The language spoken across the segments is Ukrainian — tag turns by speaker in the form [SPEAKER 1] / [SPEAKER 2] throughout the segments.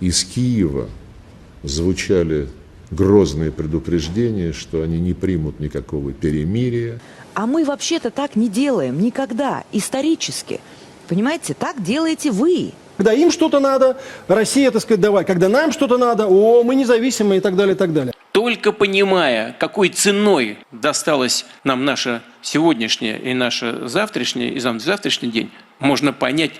[SPEAKER 1] Из Киева звучали грозные предупреждения, что они не примут никакого перемирия.
[SPEAKER 2] А мы вообще-то так не делаем никогда, исторически. Понимаете, так делаете вы.
[SPEAKER 3] Когда им что-то надо, Россия, так сказать, давай. Когда нам что-то надо, о, мы независимые и так далее, и так далее.
[SPEAKER 4] Только понимая, какой ценой досталось нам наше сегодняшнее и наше завтрашнее, и завтрашний день, можно понять,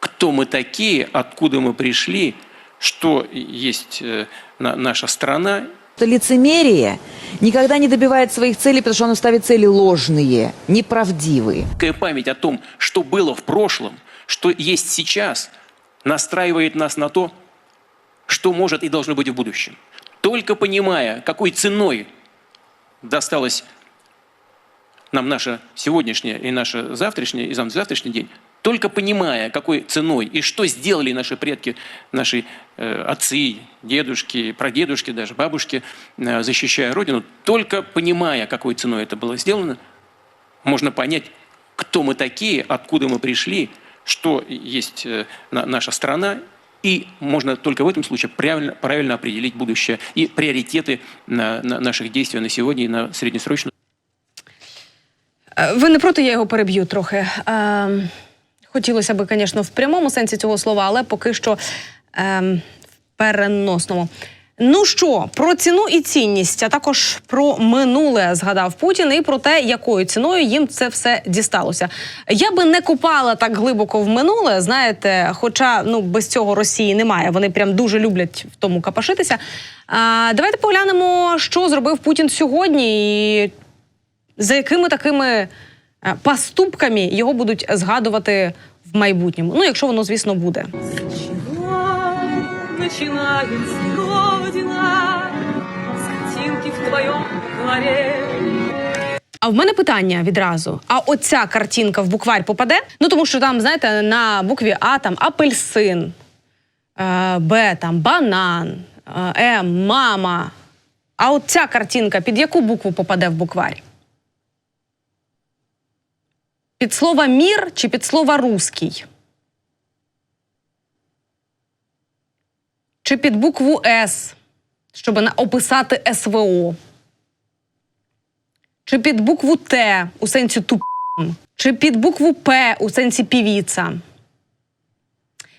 [SPEAKER 4] кто мы такие, откуда мы пришли, что есть э, на- наша страна
[SPEAKER 2] лицемерие никогда не добивает своих целей, потому что оно ставит цели ложные, неправдивые.
[SPEAKER 4] Память о том, что было в прошлом, что есть сейчас, настраивает нас на то, что может и должно быть в будущем. Только понимая, какой ценой досталось нам наше сегодняшнее и наше завтрашнее, и завтрашний день, только понимая, какой ценой и что сделали наши предки, наши э, отцы, дедушки, прадедушки, даже бабушки, э, защищая Родину, только понимая, какой ценой это было сделано, можно понять, кто мы такие, откуда мы пришли, что есть э, на- наша страна, и можно только в этом случае правильно, правильно определить будущее и приоритеты на- на наших действий на сегодня и на среднесрочную
[SPEAKER 5] Е, Ви не проти, я його переб'ю трохи. Е, хотілося б, звісно, в прямому сенсі цього слова, але поки що е, в переносному. Ну що, про ціну і цінність, а також про минуле згадав Путін і про те, якою ціною їм це все дісталося. Я би не купала так глибоко в минуле, знаєте, хоча ну без цього Росії немає. Вони прям дуже люблять в тому капашитися. А, давайте поглянемо, що зробив Путін сьогодні, і за якими такими поступками його будуть згадувати в майбутньому. Ну, якщо воно, звісно, буде. А в мене питання відразу: а оця картинка в букварь попаде? Ну тому що там, знаєте, на букві А там апельсин, е, Б там банан, е, М мама. А от ця картинка під яку букву попаде в букварь? Під слово мір чи під слово руський? Чи під букву С, щоб описати СВО? Чи під букву Т у сенсі туп, чи під букву П у сенсі півіца.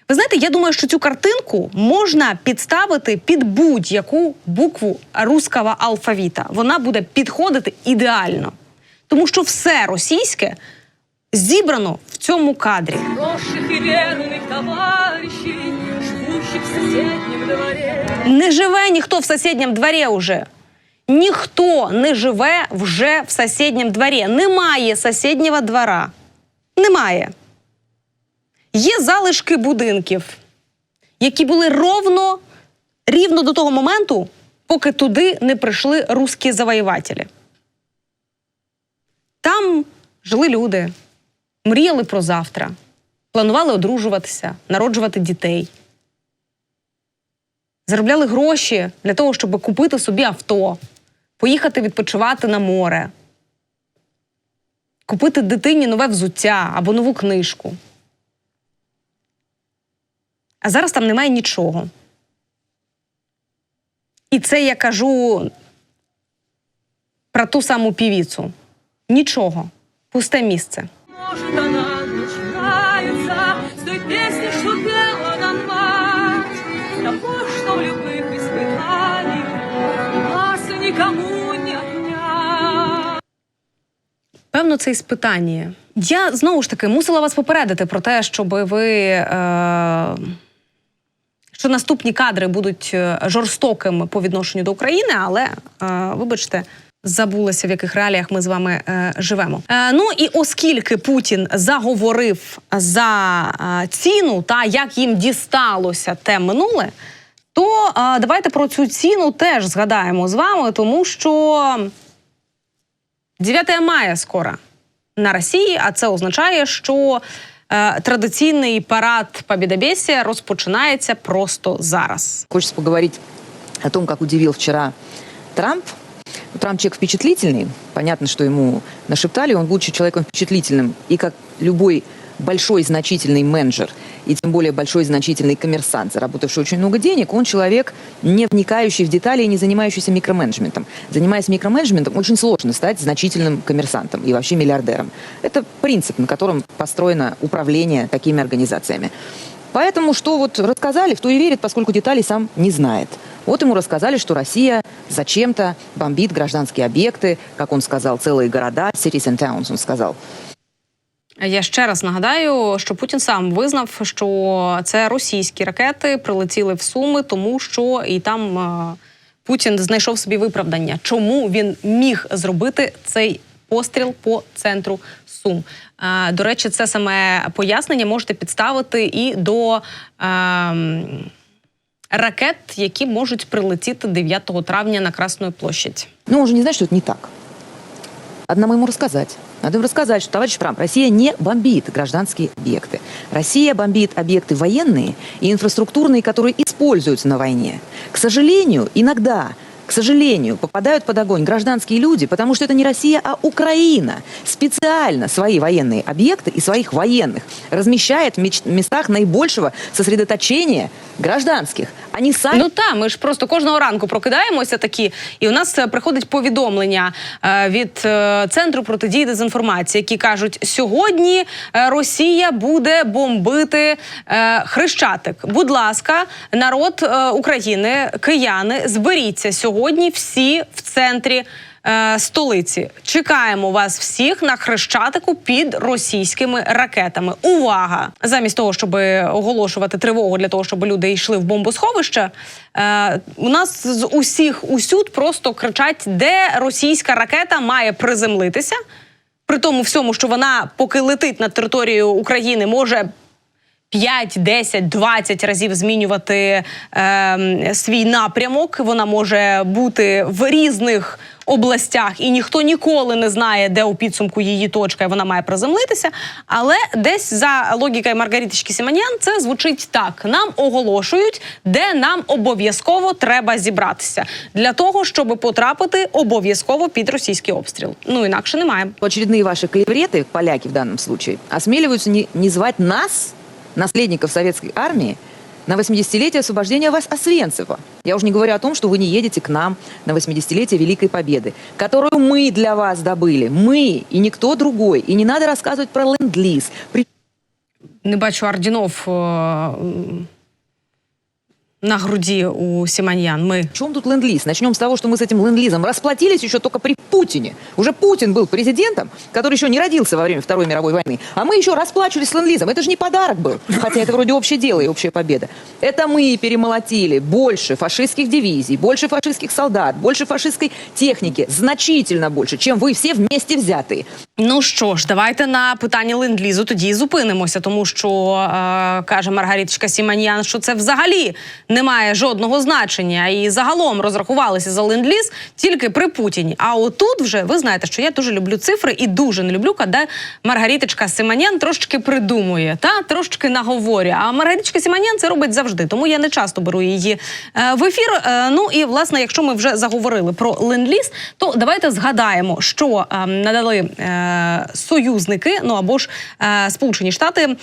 [SPEAKER 5] Ви знаєте, я думаю, що цю картинку можна підставити під будь-яку букву руского алфавіта. Вона буде підходити ідеально. Тому що все російське зібрано в цьому кадрі.
[SPEAKER 6] Хороших живущих в.
[SPEAKER 5] Не живе ніхто в сусідньому дворі уже. Ніхто не живе вже в сусідньому дворі. Немає сусіднього двора. Немає. Є залишки будинків, які були ровно рівно до того моменту, поки туди не прийшли русські завоювателі. Там жили люди, мріяли про завтра, планували одружуватися, народжувати дітей заробляли гроші для того, щоб купити собі авто, поїхати відпочивати на море, купити дитині нове взуття або нову книжку. А зараз там немає нічого. І це я кажу про ту саму півіцу. Нічого. Пусте місце.
[SPEAKER 6] Может, она начинается с той песни, что пела нам мать, того, что в любых испытаниях нас никому не отнять.
[SPEAKER 5] Певно, це іспитання. Я знову ж таки мусила вас попередити про те, щоб ви. Е- що наступні кадри будуть е, жорстокими по відношенню до України, але е, вибачте. Забулася, в яких реаліях ми з вами е, живемо. Е, ну і оскільки Путін заговорив за е, ціну та як їм дісталося те минуле, то е, давайте про цю ціну теж згадаємо з вами, тому що 9 мая скоро на Росії, а це означає, що е, традиційний парад Побєдобєсія розпочинається просто зараз.
[SPEAKER 7] Хочется поговорить о том, как удивил вчера Трамп. Ну, Трамп человек впечатлительный. Понятно, что ему нашептали. Он, будучи человеком впечатлительным, и как любой большой значительный менеджер и тем более большой значительный коммерсант, заработавший очень много денег, он человек, не вникающий в детали и не занимающийся микроменеджментом. Занимаясь микроменеджментом, очень сложно стать значительным коммерсантом и вообще миллиардером. Это принцип, на котором построено управление такими организациями. Поэтому что вот рассказали, в то и верит, поскольку деталей сам не знает. Вот ему рассказали, что Россия зачем-то бомбит гражданские объекты, как он сказал, целые города, cities and towns, он сказал.
[SPEAKER 5] Я ще раз нагадаю, що Путін сам визнав, що це російські ракети прилетіли в Суми, тому що і там е, Путін знайшов собі виправдання, чому він міг зробити цей постріл по центру Сум. Е, До речі, це саме пояснення можете підставити і до. ем, Ракет, які можуть прилетіти 9 травня на Красну площадь.
[SPEAKER 7] Но он же не знает, что это не так. Надо ему рассказать. Надо им рассказать, что, товарищ Трамп, Россия не бомбит гражданские объекты. Россия бомбит объекты военные и инфраструктурные, которые используются на войне. К сожалению, иногда, к сожалению, попадают под огонь гражданские люди, потому что это не Россия, а Украина специально свои военные объекты и своих военных размещает в меч- местах наибольшего сосредоточения гражданских. Они самі
[SPEAKER 5] Ну та ми ж просто кожного ранку прокидаємося такі, і у нас е, приходить повідомлення е, від е, центру протидії дезінформації, які кажуть: сьогодні Росія буде бомбити хрещатик. Будь ласка, народ України, кияни, зберіться сьогодні всі в центрі. Е, Столиці чекаємо вас всіх на хрещатику під російськими ракетами. Увага! Замість того, щоб оголошувати тривогу для того, щоб люди йшли в бомбосховище, е, у нас з усіх усюд просто кричать, де російська ракета має приземлитися. При тому всьому, що вона, поки летить над територією України, може 5, 10, 20 разів змінювати е, свій напрямок. Вона може бути в різних областях, і ніхто ніколи не знає, де у підсумку її точка, і вона має приземлитися. Але десь за логікою Маргаритички Сіманян це звучить так: нам оголошують, де нам обов'язково треба зібратися для того, щоб потрапити обов'язково під російський обстріл. Ну інакше немає.
[SPEAKER 7] очередные ваши клевреты, поляки в данном случае, осмеливаются не, не звать нас, наследников советской армии, на 80-летие освобождения вас Освенцева. Я уже не говорю о том, что вы не едете к нам на 80-летие Великой Победы, которую мы для вас добыли. Мы и никто другой. И не надо рассказывать про ленд-лиз. При-
[SPEAKER 5] Не бачу ордінов е, м, на груді у Сіманьян. Ми
[SPEAKER 7] чем тут ленд-лиз? Начнем с того, что мы с этим ленд-лизом расплатились еще только при Путине. Уже Путин был президентом, который еще не родился во время Второй мировой войны. А мы еще расплачивались с ленд-лизом. Это же не подарок был. Хотя это вроде общее дело и общая победа. Это мы перемолотили больше фашистских дивизий, больше фашистских солдат, больше фашистской техники. Значительно больше, чем вы все вместе взятые.
[SPEAKER 5] Ну що ж, давайте на питання ленд-лізу тоді і зупинимося, тому що е, каже Маргариточка Сіманіян, що це взагалі не має жодного значення. І загалом розрахувалися за ленд-ліз тільки при Путіні. А отут вже ви знаєте, що я дуже люблю цифри і дуже не люблю, коли Маргариточка Сіманян трошечки придумує, та трошечки наговорює. А Маргариточка Сіманян це робить завжди, тому я не часто беру її е, в ефір. Е, ну і власне, якщо ми вже заговорили про ленд-ліз, то давайте згадаємо, що е, надали е, союзники, ну або ж Сполучені Штати.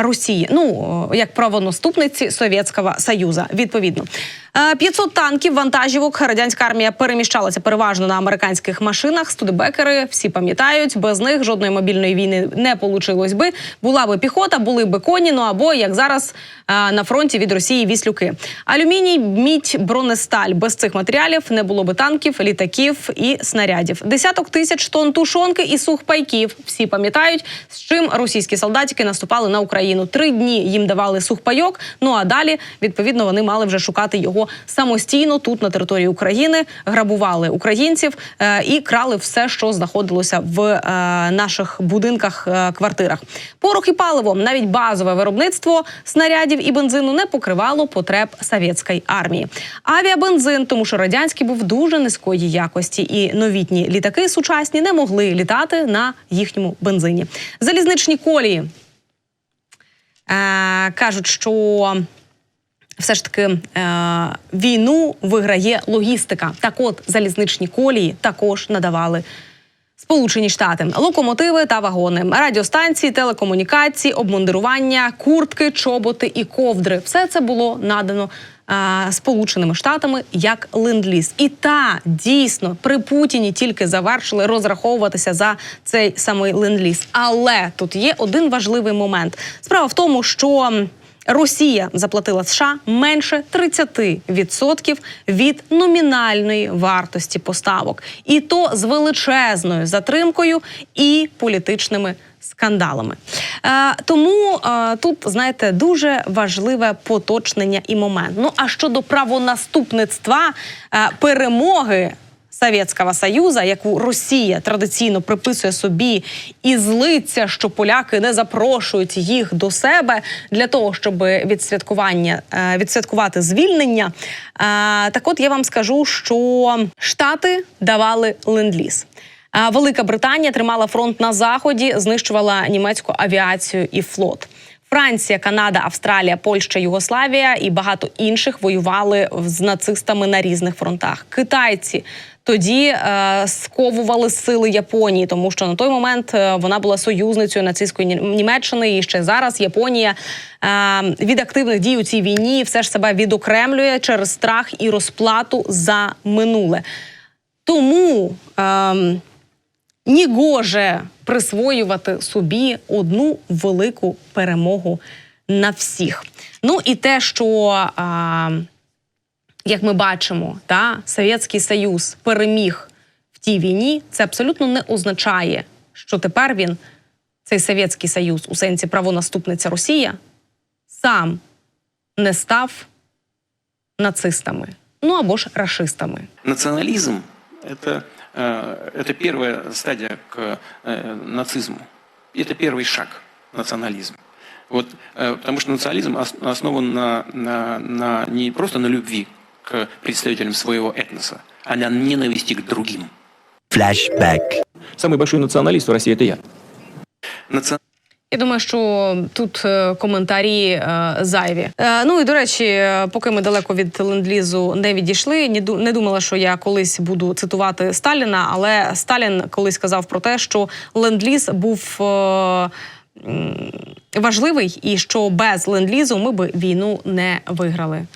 [SPEAKER 5] Е, Росії, ну як правонаступниці Совєтського Союзу, відповідно. Е, 500 танків, вантажівок. Радянська армія переміщалася переважно на американських машинах. Студебекери всі пам'ятають, без них жодної мобільної війни не получилось би. Була би піхота, були би коні. Ну або як зараз е, на фронті від Росії віслюки. Алюміній, мідь, бронесталь. Без цих матеріалів не було би танків, літаків і снарядів. Десяток тисяч тонн тушонки і сухпайків. Всі пам'ятають, з чим російські солдатики наступали на Україну. Три дні їм давали сухпайок. Ну а далі відповідно вони мали вже шукати його самостійно тут на території України. Грабували українців е, і крали все, що знаходилося в е, наших будинках, е, квартирах. Порох і паливо, навіть базове виробництво снарядів і бензину не покривало потреб совєтської армії. Авіабензин, тому що радянський був дуже низької якості, і новітні літаки сучасні не могли літати на їхньому бензині. Залізничні колії кажуть, що все ж таки е, війну виграє логістика. Так от залізничні колії також надавали Сполучені Штати, локомотиви та вагони, радіостанції, телекомунікації, обмундирування, куртки, чоботи і ковдри. Все це було надано а, Сполученими Штатами як ленд-ліз. І та дійсно при Путіні тільки завершили розраховуватися за цей самий ленд-ліз. Але тут є один важливий момент. Справа в тому, що. Росія заплатила США менше 30% від номінальної вартості поставок, і то з величезною затримкою і політичними скандалами. Е, тому е, тут знаєте дуже важливе поточнення і момент. Ну а щодо правонаступництва е, перемоги. Совєтського Союзу, яку Росія традиційно приписує собі, і злиться, що поляки не запрошують їх до себе для того, щоб відсвяткування відсвяткувати звільнення. Так, от я вам скажу, що Штати давали ленд-ліз. Велика Британія тримала фронт на заході, знищувала німецьку авіацію і флот. Франція, Канада, Австралія, Польща, Югославія і багато інших воювали з нацистами на різних фронтах. Китайці тоді е, сковували сили Японії, тому що на той момент е, вона була союзницею нацистської Німеччини. І ще зараз Японія е, від активних дій у цій війні все ж себе відокремлює через страх і розплату за минуле. Тому. Е, Нігоже присвоювати собі одну велику перемогу на всіх. Ну і те, що а, як ми бачимо, та Совєтський Союз переміг в тій війні, це абсолютно не означає, що тепер він, цей Совєтський Союз, у сенсі правонаступниця Росія, сам не став нацистами, ну або ж рашистами.
[SPEAKER 4] Национализм это, э, это первая стадия к э, нацизму. Это первый шаг национализм. Вот, э, потому что национализм ос- основан на, на, на не просто на любви к представителям своего этноса, а на ненависти к другим.
[SPEAKER 8] Flashback.
[SPEAKER 9] Самый большой националист в России – это я.
[SPEAKER 4] Наци-
[SPEAKER 5] Я думаю, що тут е, коментарі е, зайві. Е, ну і до речі, поки ми далеко від ленд-лізу не відійшли, не думала, що я колись буду цитувати Сталіна, але Сталін колись сказав про те, що ленд-ліз був. Важливий і що без ленд-лізу ми би війну не виграли.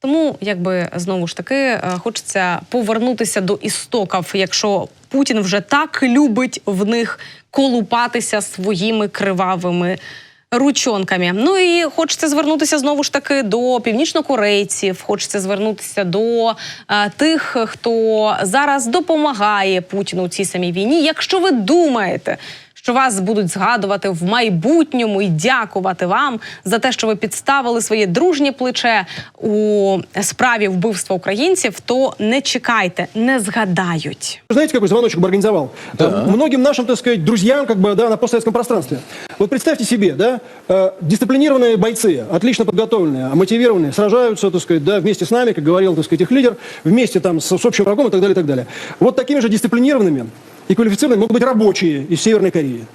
[SPEAKER 5] Тому, якби знову ж таки, хочеться повернутися до істоків, якщо Путін вже так любить в них колупатися своїми кривавими ручонками. Ну і хочеться звернутися знову ж таки до північнокорейців. Хочеться звернутися до е, тих, хто зараз допомагає Путіну у цій самій війні. Якщо ви думаєте, що вас будуть згадувати в майбутньому і дякувати вам за те, що ви підставили своє дружнє плече у справі вбивства українців, то не чекайте, не згадають.
[SPEAKER 3] Знаете, какой звоночек бы организовал? Э, Многим нашим, так сказать, друзьям как бы, да, на постсоветском пространстве. Вот представьте себе, да, э, дисциплинированные бойцы, отлично подготовленные, мотивированные, сражаются, так сказать, да, вместе с нами, как говорил, так сказать, их лидер, вместе там с, с общим врагом и так далее, и так далее. Вот такими же дисциплинированными и квалифицированными могут быть рабочие из Северной Кореи.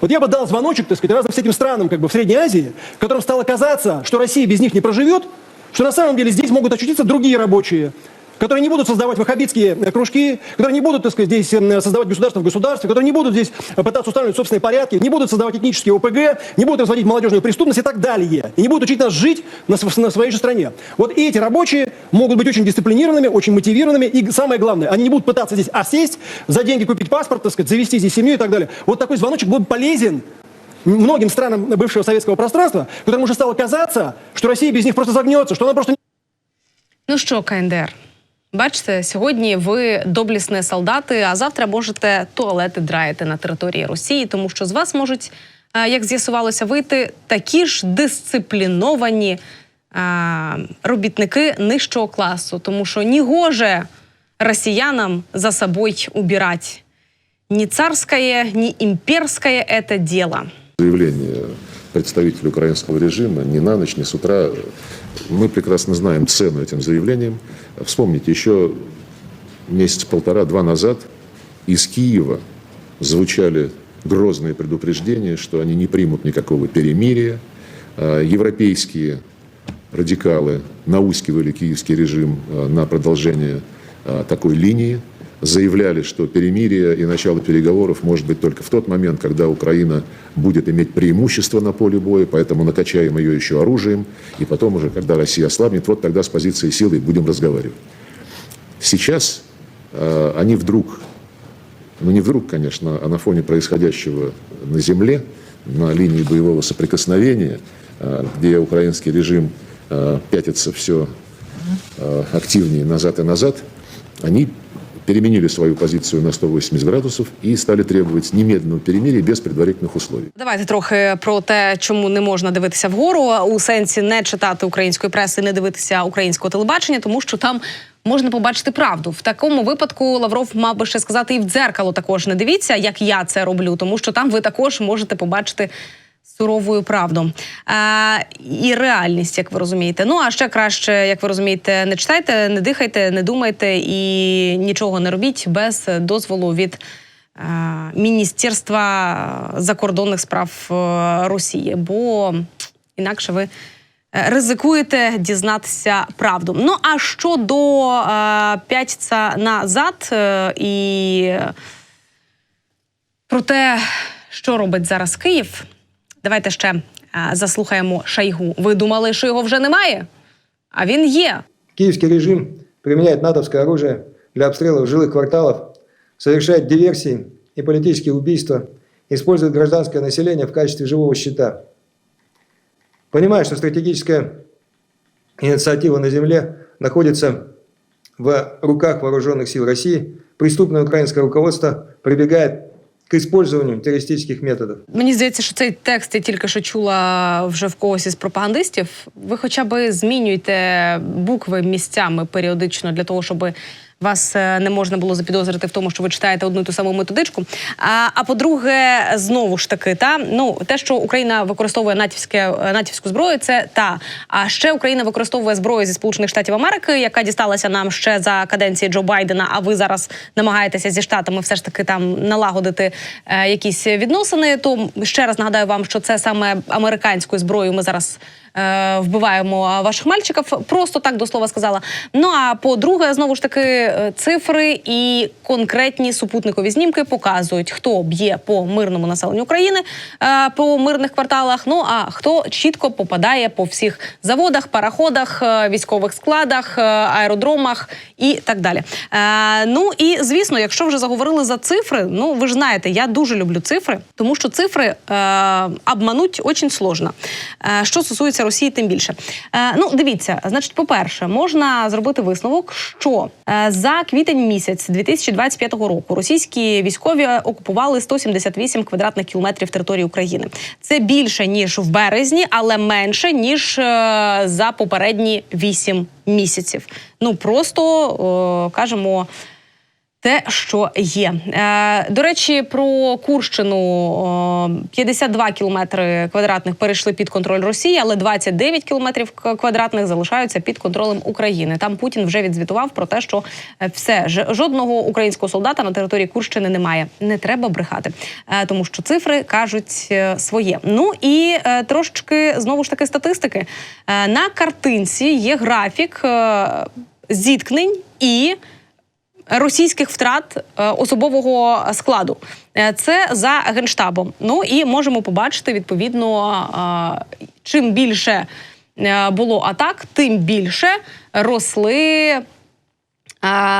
[SPEAKER 3] Вот я бы дал звоночек, так сказать, разным всяким странам как бы в Средней Азии, в котором стало казаться, что Россия без них не проживет, что на самом деле здесь могут очутиться другие рабочие, которые не будут создавать ваххабитские э, кружки, которые не будут, так сказать, здесь э, создавать государство в государстве, которые не будут здесь э, пытаться устанавливать собственные порядки, не будут создавать этнические ОПГ, не будут разводить молодежную преступность и так далее. И не будут учить нас жить на, на своей же стране. Вот эти рабочие могут быть очень дисциплинированными, очень мотивированными. И самое главное, они не будут пытаться здесь осесть, за деньги купить паспорт, так сказать, завести здесь семью и так далее. Вот такой звоночек был бы полезен многим странам бывшего советского пространства, которым уже стало казаться, что Россия без них просто загнется, что она просто
[SPEAKER 5] Ну що, КНДР, бачите, сьогодні ви доблісні солдати, а завтра можете туалети драїти на території Росії, тому що з вас можуть, е, як з'ясувалося, вийти такі ж дисципліновані е, робітники нижчого класу, тому що ні гоже росіянам за собою убирати. Ні царське, ні імперське це діло.
[SPEAKER 1] Заявление представителя украинского режима ни на ночь, ни с утра. Мы прекрасно знаем цену этим заявлениям. Вспомните, еще месяц-полтора-два назад из Киева звучали грозные предупреждения, что они не примут никакого перемирия. А, Европейские радикалы наускивали киевский режим а, на продолжение а, такой линии. Заявляли, что перемирие и начало переговоров может быть только в тот момент, когда Украина будет иметь преимущество на поле боя, поэтому накачаем ее еще оружием, и потом уже, когда Россия ослабнет, вот тогда с позиции силы будем разговаривать. Сейчас э, они вдруг, ну не вдруг, конечно, а на фоне происходящего на земле, на линии боевого соприкосновения, э, где украинский режим э, пятится все э, активнее назад и назад, они переменили свою позицию на 180 градусов и стали требовать немедленного перемирия без предварительных условий.
[SPEAKER 5] Давайте трохи про те, чому не можна дивитися вгору у сенсі не читати української преси, не дивитися українського телебачення, тому що там. Можна побачити правду в такому випадку. Лавров мав би ще сказати і в дзеркало також не дивіться, як я це роблю, тому що там ви також можете побачити суровою правду е, і реальність, як ви розумієте. Ну а ще краще, як ви розумієте, не читайте, не дихайте, не думайте і нічого не робіть без дозволу від Міністерства закордонних справ е, Росії, бо інакше ви. е, Ризикуєте дізнатися правду. Ну а щодо е, п'ятця назад і про те, що робить зараз Київ, давайте ще е, заслухаємо Шайгу. Ви думали, що його вже немає? А він є.
[SPEAKER 10] Киевский режим применяет натовское оружие для обстрелов жилых кварталов, совершает диверсии и политические убийства, использует гражданское население в качестве живого щита. Понимая, что стратегическая инициатива на земле находится в руках вооруженных сил России, преступное украинское руководство прибегает к использованию терористичних методів.
[SPEAKER 5] Мені здається, що цей текст я тільки що чула вже в когось із пропагандистів. Ви хоча б змінюєте букви місцями періодично для того, щоб вас е, не можна було запідозрити в тому, що ви читаєте одну ту саму методичку. А, а по-друге, знову ж таки, та ну те, що Україна використовує натівське е, натівську зброю, це та. А ще Україна використовує зброю зі Сполучених Штатів Америки, яка дісталася нам ще за каденції Джо Байдена. А ви зараз намагаєтеся зі штатами все ж таки там налагодити е, якісь відносини. То ще раз нагадаю вам, що це саме американською зброєю ми зараз. е, Вбиваємо ваших мальчиків, просто так до слова сказала. Ну а по-друге, знову ж таки, цифри і конкретні супутникові знімки показують, хто б'є по мирному населенню України е, по мирних кварталах. Ну а хто чітко попадає по всіх заводах, параходах, е, військових складах, е, аеродромах і так далі. Е, Ну і звісно, якщо вже заговорили за цифри, ну ви ж знаєте, я дуже люблю цифри, тому що цифри е, обмануть очень сложно. Е, що стосується Росії, тим більше. Е, ну, дивіться, значить, по-перше, можна зробити висновок, що е, за квітень місяць 2025 року російські військові окупували 178 квадратних кілометрів території України. Це більше ніж в березні, але менше ніж е, за попередні 8 місяців. Ну просто е, кажемо. Те, що є. Е, до речі, про Курщину о, 52 кілометри квадратних перейшли під контроль Росії, але 29 кілометрів квадратних залишаються під контролем України. Там Путін вже відзвітував про те, що е, все жодного українського солдата на території Курщини немає. Не треба брехати, е, тому що цифри кажуть своє. Ну і трошечки знову ж таки статистики. На картинці є графік зіткнень і російських втрат е, особового складу. Е, Це за генштабом. Ну і можемо побачити відповідно, е, чим більше було атак, тим більше росли.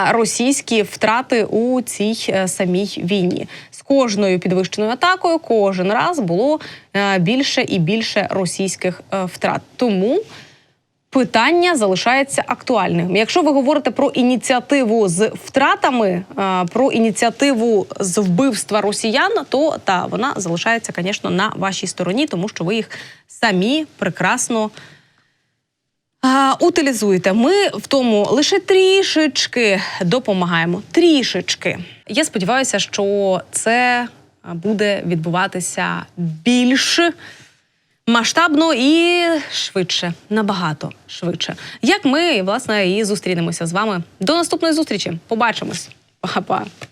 [SPEAKER 5] Російські втрати у цій самій війні з кожною підвищеною атакою кожен раз було більше і більше російських втрат. Тому питання залишається актуальним. Якщо ви говорите про ініціативу з втратами, е, про ініціативу з вбивства росіян, то та вона залишається, звісно, на вашій стороні, тому що ви їх самі прекрасно. А, утилізуєте. Ми в тому лише трішечки допомагаємо. Трішечки. Я сподіваюся, що це буде відбуватися більш масштабно і швидше, набагато швидше. Як ми, власне, і зустрінемося з вами. До наступної зустрічі. Побачимось. Па-па.